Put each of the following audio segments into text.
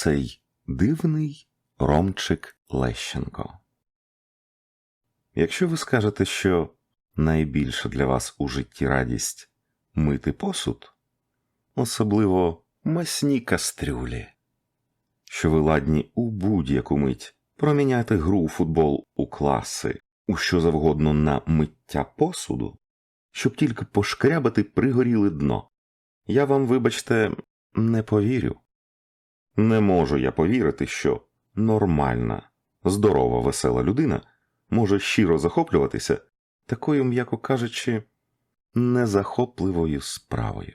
цей дивний Ромчик Лещенко. Якщо ви скажете, що найбільша для вас у житті радість мити посуд, особливо масні кастрюлі, що ви ладні у будь-яку мить проміняти гру у футбол у класи, у що завгодно на миття посуду, щоб тільки пошкрябати пригоріле дно. Я вам, вибачте, не повірю. Не можу я повірити, що нормальна, здорова, весела людина може щиро захоплюватися такою, м'яко кажучи, незахопливою справою.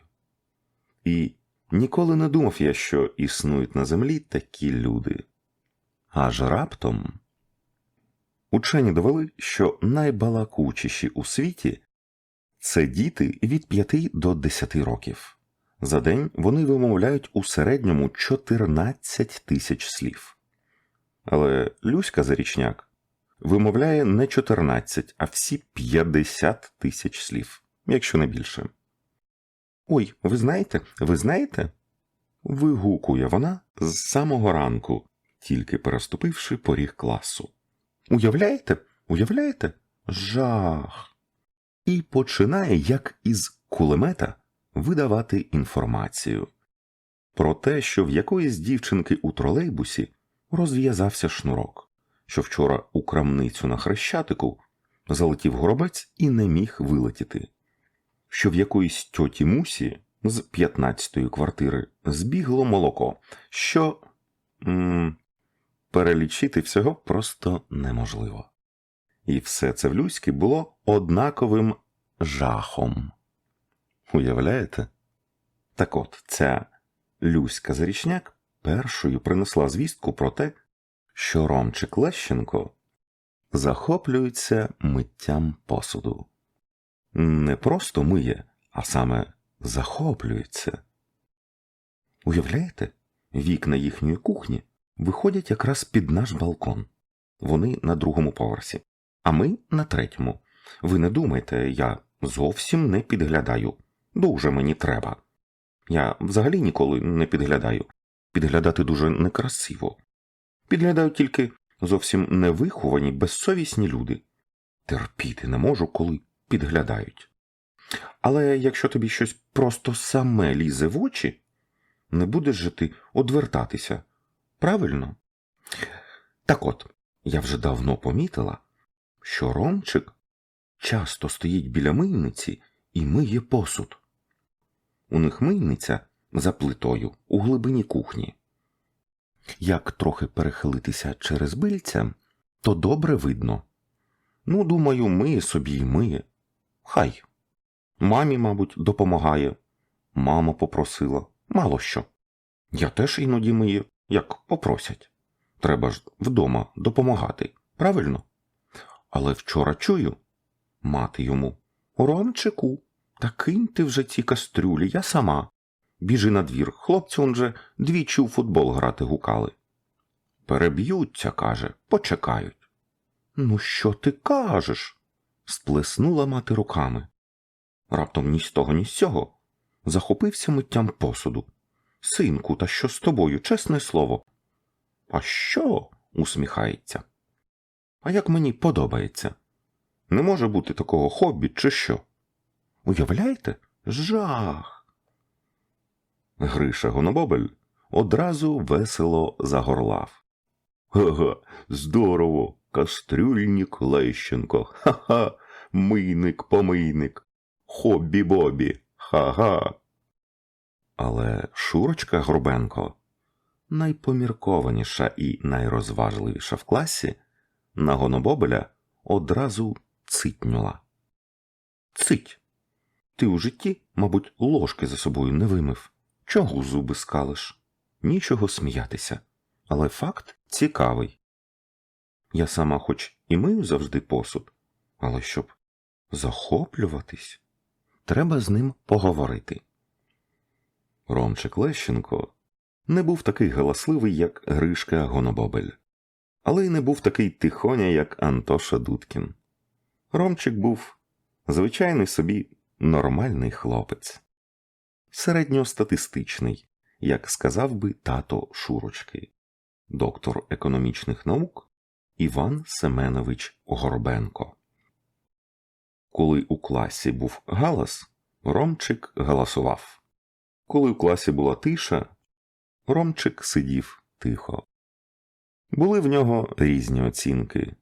І ніколи не думав я, що існують на землі такі люди. Аж раптом учені довели, що найбалакучіші у світі це діти від 5 до 10 років. За день вони вимовляють у середньому 14 тисяч слів. Але Люська Зарічняк вимовляє не 14, а всі 50 тисяч слів, якщо не більше. Ой, ви знаєте, ви знаєте? Вигукує вона з самого ранку, тільки переступивши поріг класу. Уявляєте? Уявляєте? Жах. І починає, як із кулемета, видавати інформацію про те, що в якоїсь дівчинки у тролейбусі розв'язався шнурок, що вчора у крамницю на хрещатику залетів горобець і не міг вилетіти, що в якоїсь тьоті Мусі з 15-ї квартири збігло молоко, що м перелічити всього просто неможливо. І все це в Люськи було однаковим жахом. Уявляєте? Так от, ця Люська Зарічняк першою принесла звістку про те, що Ромчик Лещенко захоплюється миттям посуду. Не просто миє, а саме захоплюється. Уявляєте, вікна їхньої кухні виходять якраз під наш балкон. Вони на другому поверсі, а ми на третьому. Ви не думайте, я зовсім не підглядаю. Дуже мені треба. Я взагалі ніколи не підглядаю. Підглядати дуже некрасиво. Підглядають тільки зовсім невиховані, безсовісні люди. Терпіти не можу, коли підглядають. Але якщо тобі щось просто саме лізе в очі, не будеш же ти одвертатися. Правильно? Так от, я вже давно помітила, що Ромчик часто стоїть біля мийниці і миє посуд. У них мийниця за плитою у глибині кухні. Як трохи перехилитися через бильця, то добре видно. Ну, думаю, миє собі й миє. Хай. Мамі, мабуть, допомагає. Мама попросила. Мало що. Я теж іноді мию, як попросять. Треба ж вдома допомагати, правильно? Але вчора чую мати йому. Ромчику, та кинь ти вже ці кастрюлі, я сама. Біжи на двір, хлопці он же двічі у футбол грати гукали. Переб'ються, каже, почекають. Ну, що ти кажеш? сплеснула мати руками. Раптом ні з того, ні з цього захопився миттям посуду. Синку, та що з тобою, чесне слово? А що? усміхається. А як мені подобається? Не може бути такого хобі, чи що? Уявляєте? Жах. Гриша Гонобобель одразу весело загорлав. Га-га, здорово, кастрюльник Лещенко, ха-ха, мийник помийник, хобі бобі, ха-га. Але Шурочка Горбенко, найпоміркованіша і найрозважливіша в класі, на Гонобобеля одразу цитнюла. Цить. Ти у житті, мабуть, ложки за собою не вимив. Чого зуби скалиш? Нічого сміятися. Але факт цікавий. Я сама хоч і мию завжди посуд, але щоб захоплюватись, треба з ним поговорити. Ромчик Лещенко не був такий галасливий, як Гришка Гонобобель, але й не був такий тихоня, як Антоша Дудкін. Ромчик був звичайний собі нормальний хлопець, середньостатистичний, як сказав би тато Шурочки, доктор економічних наук Іван Семенович Горбенко. Коли у класі був галас, Ромчик галасував. Коли у класі була тиша, Ромчик сидів тихо. Були в нього різні оцінки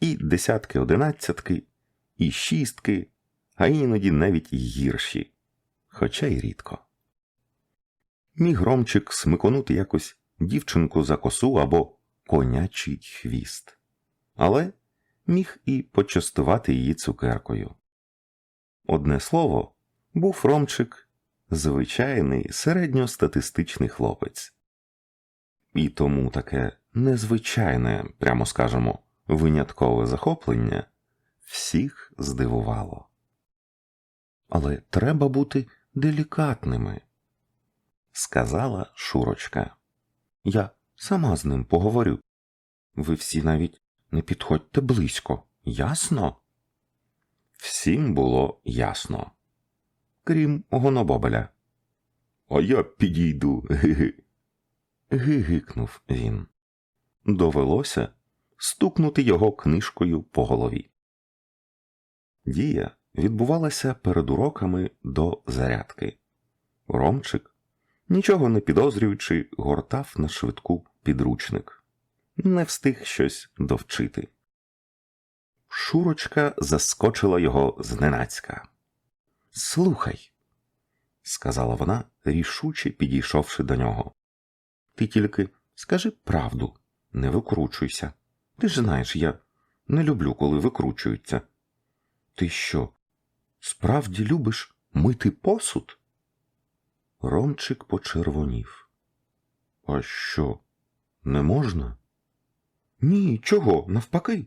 і десятки одинадцятки, і шістки, а іноді навіть гірші, хоча й рідко. Міг Ромчик смиконути якось дівчинку за косу або конячий хвіст, але міг і почастувати її цукеркою. Одне слово, був Ромчик звичайний середньостатистичний хлопець. І тому таке незвичайне, прямо скажемо, виняткове захоплення всіх здивувало. Але треба бути делікатними, сказала Шурочка. Я сама з ним поговорю. Ви всі навіть не підходьте близько, ясно? Всім було ясно, крім Гонобобеля. А я підійду. Ги-ги. Гигикнув він. Довелося стукнути його книжкою по голові. Дія відбувалася перед уроками до зарядки. Ромчик, нічого не підозрюючи, гортав на швидку підручник. Не встиг щось довчити. Шурочка заскочила його зненацька. Слухай, сказала вона, рішуче підійшовши до нього. Ти тільки скажи правду, не викручуйся. Ти ж знаєш, я не люблю, коли викручуються. Ти що, справді любиш мити посуд? Ромчик почервонів. А що, не можна? Ні, чого, навпаки.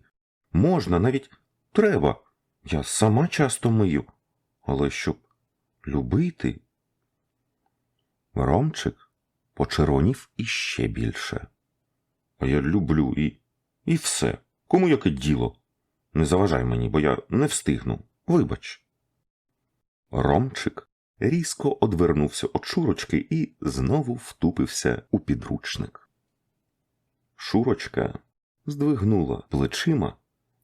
Можна, навіть треба. Я сама часто мию. Але щоб любити. Ромчик почервонів іще більше. А я люблю і. і все. Кому яке діло? Не заважай мені, бо я не встигну. Вибач. Ромчик різко одвернувся від Шурочки і знову втупився у підручник. Шурочка здвигнула плечима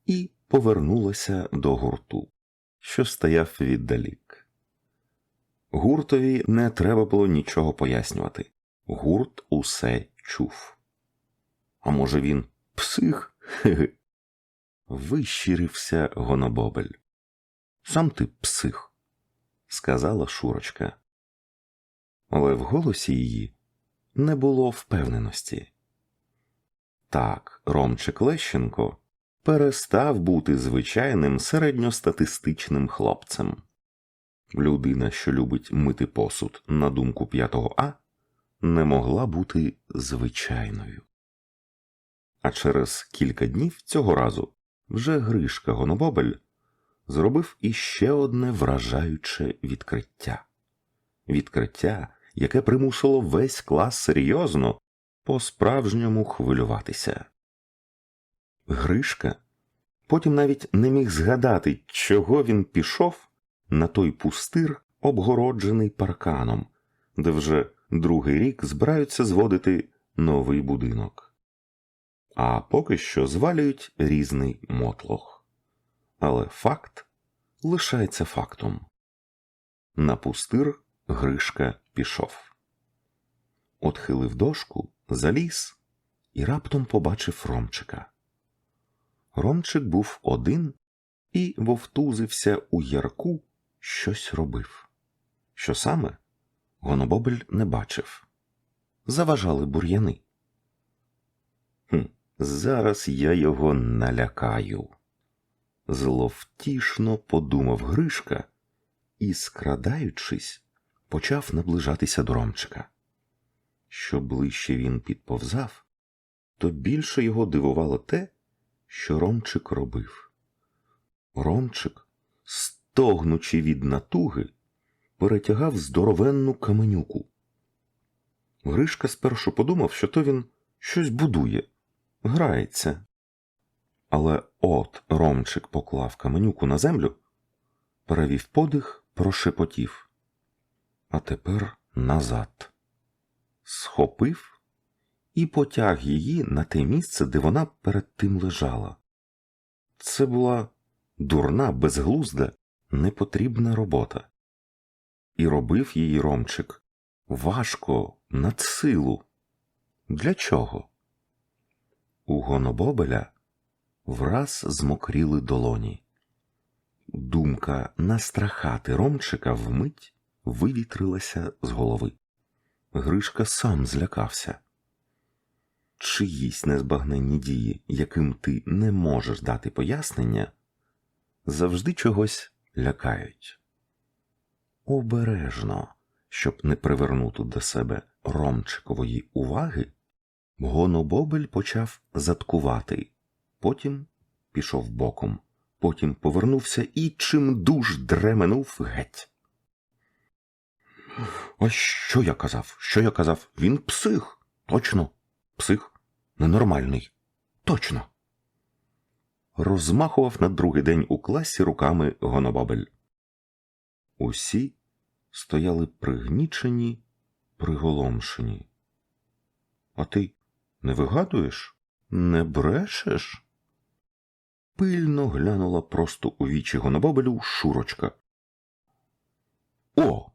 і повернулася до гурту, що стояв віддалік. Гуртові не треба було нічого пояснювати. Гурт усе чув. А може, він псих? Вищирився Гонобобель. Сам ти псих, сказала Шурочка. Але в голосі її не було впевненості. Так, Ромчик Лещенко перестав бути звичайним середньостатистичним хлопцем. Людина, що любить мити посуд на думку п'ятого А, не могла бути звичайною. А через кілька днів цього разу вже Гришка Гонобобель зробив іще одне вражаюче відкриття відкриття, яке примусило весь клас серйозно по справжньому хвилюватися. Гришка потім навіть не міг згадати, чого він пішов на той пустир, обгороджений парканом, де вже другий рік збираються зводити новий будинок. А поки що звалюють різний мотлох. Але факт лишається фактом. На пустир Гришка пішов. Отхилив дошку, заліз і раптом побачив Ромчика. Ромчик був один і вовтузився у ярку, щось робив. Що саме? Гонобобель не бачив. Заважали бур'яни. Зараз я його налякаю. Зловтішно подумав Гришка і, скрадаючись, почав наближатися до Ромчика. Що ближче він підповзав, то більше його дивувало те, що Ромчик робив. Ромчик, стогнучи від натуги, перетягав здоровенну каменюку. Гришка спершу подумав, що то він щось будує, грається. Але от Ромчик поклав каменюку на землю, перевів подих, прошепотів. А тепер назад. схопив і потяг її на те місце, де вона перед тим лежала. Це була дурна, безглузда, непотрібна робота. І робив її Ромчик важко, над силу. Для чого? У Гонобобеля враз змокріли долоні. Думка настрахати Ромчика вмить вивітрилася з голови. Гришка сам злякався. Чиїсь незбагненні дії, яким ти не можеш дати пояснення, завжди чогось лякають. Обережно, щоб не привернути до себе Ромчикової уваги, Гонобобель почав заткувати, потім пішов боком, потім повернувся і чимдуж дременув геть. А що я казав? Що я казав? Він псих. Точно, псих, ненормальний. Точно. Розмахував на другий день у класі руками Гонобабель. Усі стояли пригнічені, приголомшені. А ти не вигадуєш? Не брешеш? Пильно глянула просто у вічі Гонобабелю Шурочка. О!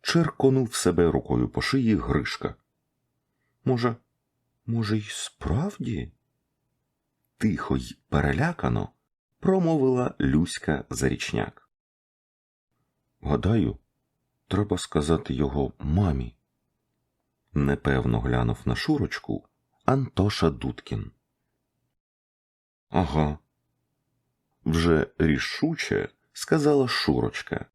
черконув себе рукою по шиї Гришка. Може, може, й справді? Тихо й перелякано промовила Люська Зарічняк. Гадаю, треба сказати його мамі. Непевно глянув на Шурочку Антоша Дудкін. Ага. Вже рішуче сказала Шурочка.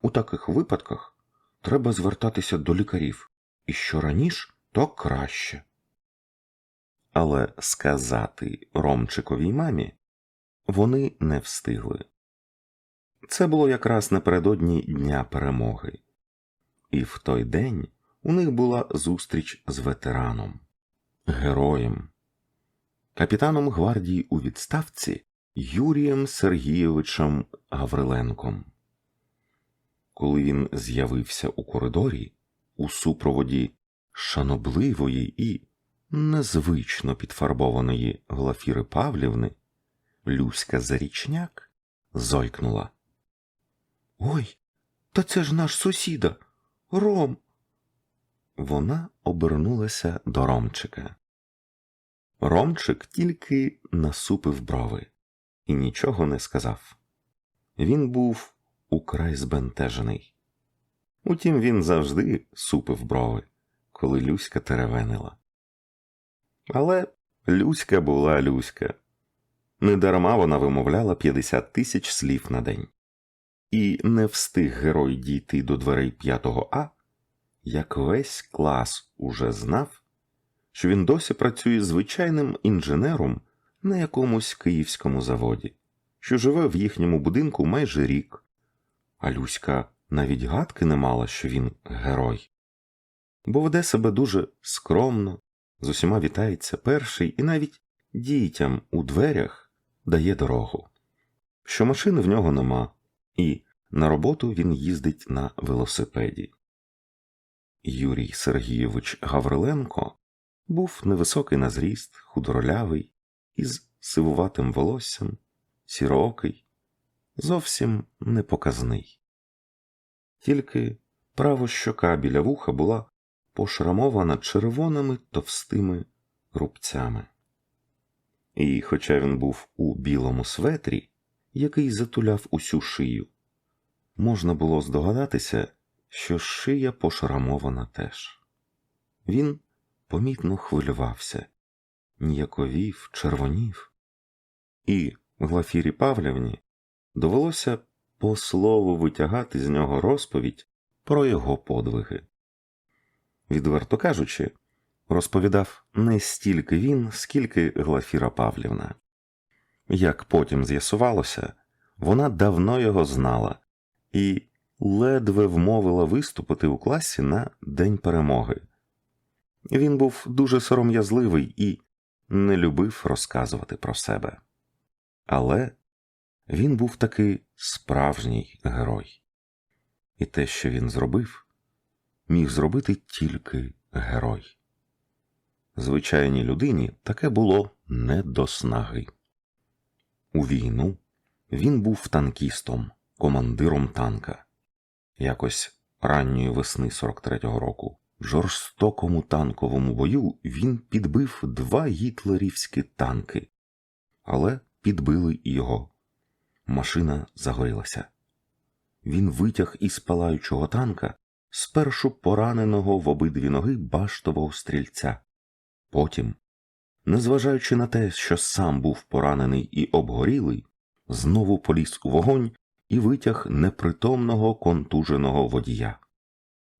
У таких випадках треба звертатися до лікарів, і що раніше, то краще. Але сказати Ромчиковій мамі вони не встигли. Це було якраз напередодні Дня перемоги, і в той день у них була зустріч з ветераном, героєм, капітаном гвардії у відставці Юрієм Сергійовичем Гавриленком. Коли він з'явився у коридорі у супроводі шанобливої і незвично підфарбованої Глафіри Павлівни, Люська Зарічняк зойкнула. Ой, та це ж наш сусіда, Ром. Вона обернулася до Ромчика. Ромчик тільки насупив брови і нічого не сказав. Він був украй збентежений. Утім, він завжди супив брови, коли Люська теревенила. Але Люська була Люська. Недарма вона вимовляла 50 тисяч слів на день. І не встиг герой дійти до дверей 5 А, як весь клас уже знав, що він досі працює звичайним інженером на якомусь київському заводі, що живе в їхньому будинку майже рік, а Люська навіть гадки не мала, що він герой, бо веде себе дуже скромно, з усіма вітається перший і навіть дітям у дверях дає дорогу, що машини в нього нема, і на роботу він їздить на велосипеді. Юрій Сергійович Гавриленко був невисокий на зріст, худоролявий, із сивуватим волоссям, сірокий, зовсім непоказний. Тільки право щока біля вуха була пошрамована червоними товстими рубцями. І, хоча він був у білому светрі, який затуляв усю шию, можна було здогадатися, що шия пошрамована теж. Він помітно хвилювався, ніяковів, червонів, і Глафірі Павлівні довелося по слову витягати з нього розповідь про його подвиги. Відверто кажучи, розповідав не стільки він, скільки Глафіра Павлівна. Як потім з'ясувалося, вона давно його знала і ледве вмовила виступити у класі на День перемоги. Він був дуже сором'язливий і не любив розказувати про себе. Але він був таки справжній герой. І те, що він зробив, міг зробити тільки герой. Звичайній людині таке було не до снаги. У війну він був танкістом, командиром танка. Якось ранньої весни 43-го року жорстокому танковому бою він підбив два гітлерівські танки, але підбили його. Машина загорілася. Він витяг із палаючого танка спершу пораненого в обидві ноги баштового стрільця. Потім, незважаючи на те, що сам був поранений і обгорілий, знову поліз у вогонь і витяг непритомного контуженого водія.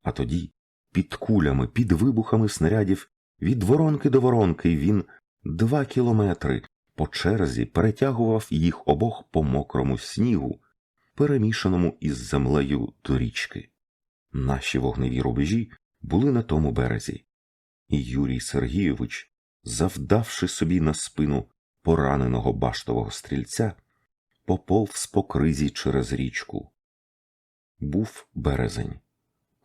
А тоді, під кулями, під вибухами снарядів, від воронки до воронки він два кілометри по черзі перетягував їх обох по мокрому снігу, перемішаному із землею до річки. Наші вогневі рубежі були на тому березі, і Юрій Сергійович, завдавши собі на спину пораненого баштового стрільця, поповз по кризі через річку. Був березень.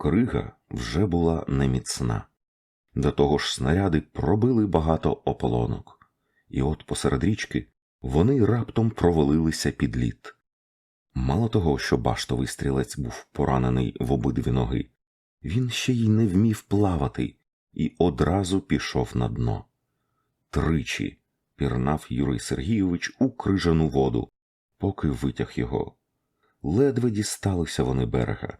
Крига вже була неміцна. До того ж снаряди пробили багато ополонок, і от посеред річки вони раптом провалилися під лід. Мало того, що баштовий стрілець був поранений в обидві ноги, він ще й не вмів плавати і одразу пішов на дно. Тричі пірнав Юрій Сергійович у крижану воду, поки витяг його. Ледве дісталися вони берега,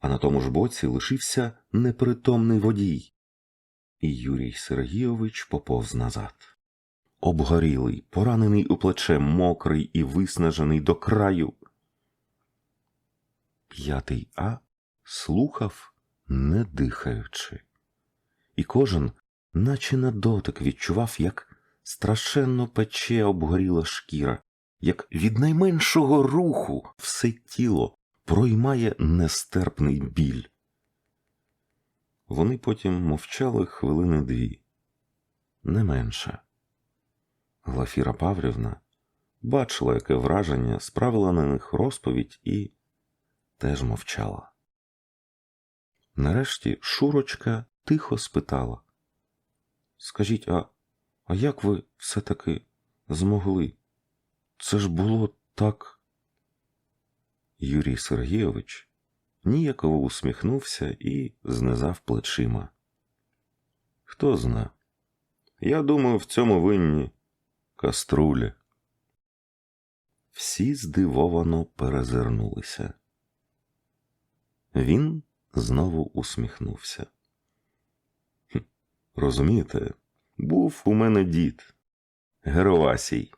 а на тому ж боці лишився непритомний водій. І Юрій Сергійович поповз назад. Обгорілий, поранений у плече, мокрий і виснажений до краю. П'ятий А слухав, не дихаючи, і кожен, наче на дотик, відчував, як страшенно пече обгоріла шкіра, як від найменшого руху все тіло проймає нестерпний біль. Вони потім мовчали хвилини дві, не менше. Глафіра Павлівна бачила, яке враження справила на них розповідь і теж мовчала. Нарешті Шурочка тихо спитала Скажіть, а, а як ви все-таки змогли? Це ж було так. Юрій Сергійович ніяково усміхнувся і знизав плечима. Хто зна? Я думаю, в цьому винні каструлі. Всі здивовано перезирнулися. Він знову усміхнувся. «Хм, Розумієте, був у мене дід, Геровасій,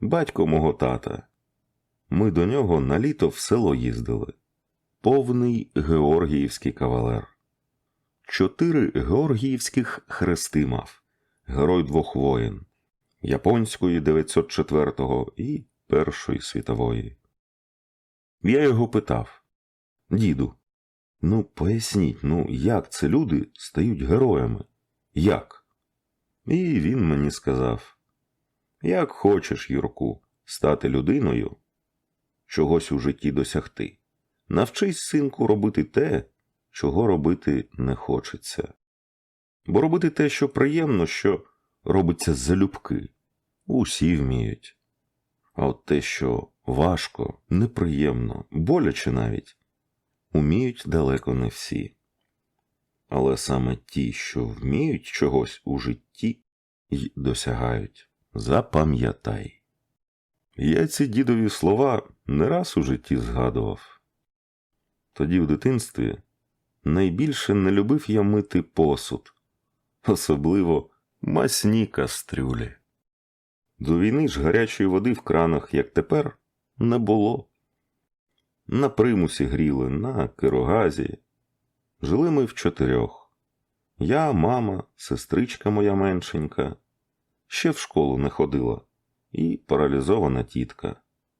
батько мого тата. Ми до нього на літо в село їздили. Повний георгіївський кавалер. Чотири георгіївських хрести мав, герой двох воєн Японської 904-го і Першої світової. Я його питав Діду, ну поясніть, ну як це люди стають героями? Як? І він мені сказав: Як хочеш, Юрку, стати людиною, чогось у житті досягти. Навчись, синку, робити те, чого робити не хочеться. Бо робити те, що приємно, що робиться залюбки, усі вміють. А от те, що важко, неприємно, боляче навіть, уміють далеко не всі. Але саме ті, що вміють чогось у житті й досягають, запам'ятай. Я ці дідові слова не раз у житті згадував. Тоді в дитинстві найбільше не любив я мити посуд, особливо масні кастрюлі. До війни ж гарячої води в кранах, як тепер, не було. На примусі гріли, на кирогазі. Жили ми в чотирьох. Я, мама, сестричка моя меншенька, ще в школу не ходила, і паралізована тітка,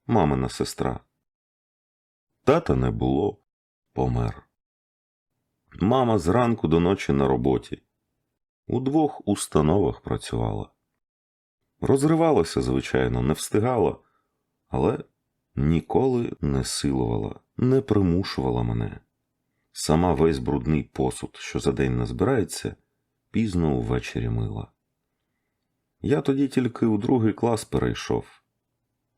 мамина сестра. Тата не було, помер. Мама зранку до ночі на роботі. У двох установах працювала. Розривалася, звичайно, не встигала, але ніколи не силувала, не примушувала мене. сама весь брудний посуд, що за день назбирається, пізно увечері мила. Я тоді тільки у другий клас перейшов.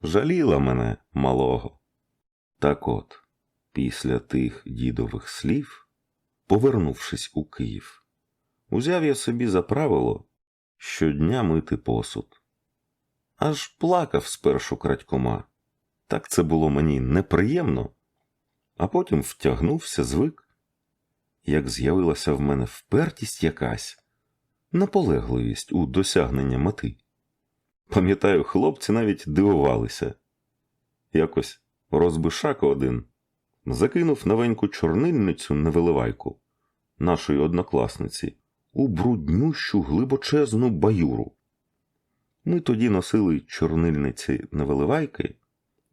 Жаліла мене малого. Так от, після тих дідових слів, повернувшись у Київ, узяв я собі за правило щодня мити посуд. Аж плакав спершу крадькома. Так це було мені неприємно, а потім втягнувся, звик. Як з'явилася в мене впертість якась, наполегливість у досягнення мети. Пам'ятаю, хлопці навіть дивувалися. Якось розбишак один закинув новеньку чорнильницю на виливайку нашої однокласниці у бруднющу глибочезну баюру. Ми тоді носили чорнильниці на виливайки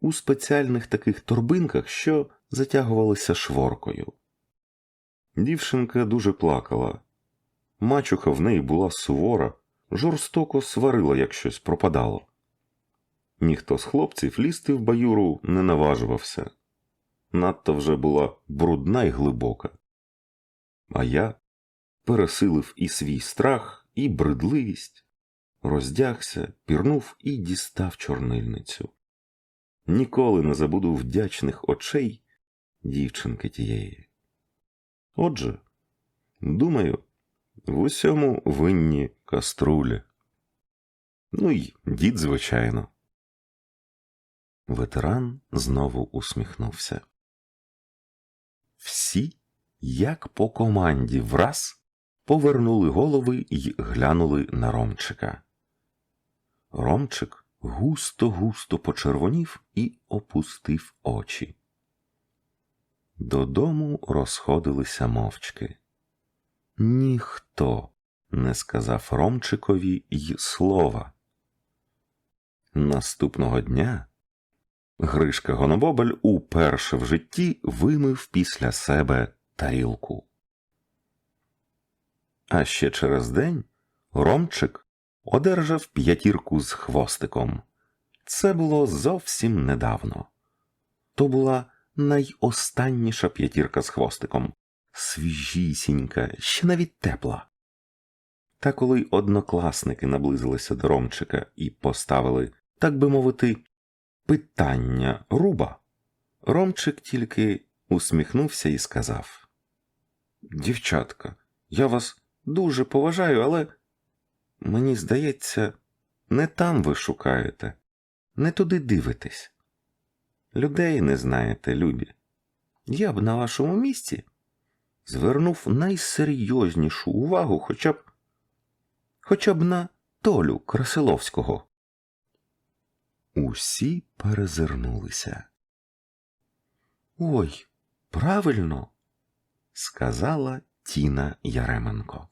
у спеціальних таких торбинках, що затягувалися шворкою. Дівчинка дуже плакала. Мачуха в неї була сувора, жорстоко сварила, як щось пропадало. Ніхто з хлопців лізти в баюру не наважувався. Надто вже була брудна й глибока. А я пересилив і свій страх, і бредливість, роздягся, пірнув і дістав чорнильницю. Ніколи не забуду вдячних очей дівчинки тієї. Отже, думаю, в усьому винні каструлі. Ну й дід, звичайно. Ветеран знову усміхнувся. Всі, як по команді, враз повернули голови й глянули на Ромчика. Ромчик густо-густо почервонів і опустив очі. Додому розходилися мовчки. Ніхто не сказав Ромчикові й слова. Наступного дня Гришка Гонобобель уперше в житті вимив після себе тарілку. А ще через день Ромчик одержав п'ятірку з хвостиком. Це було зовсім недавно. То була найостанніша п'ятірка з хвостиком, свіжісінька, ще навіть тепла. Та коли однокласники наблизилися до Ромчика і поставили, так би мовити, питання руба, Ромчик тільки усміхнувся і сказав: Дівчатка, я вас дуже поважаю, але мені здається, не там ви шукаєте, не туди дивитесь. Людей не знаєте, любі. Я б на вашому місці звернув найсерйознішу увагу хоча б хоча б на Толю Красиловського. Усі перезирнулися. Ой, правильно, сказала Тіна Яременко.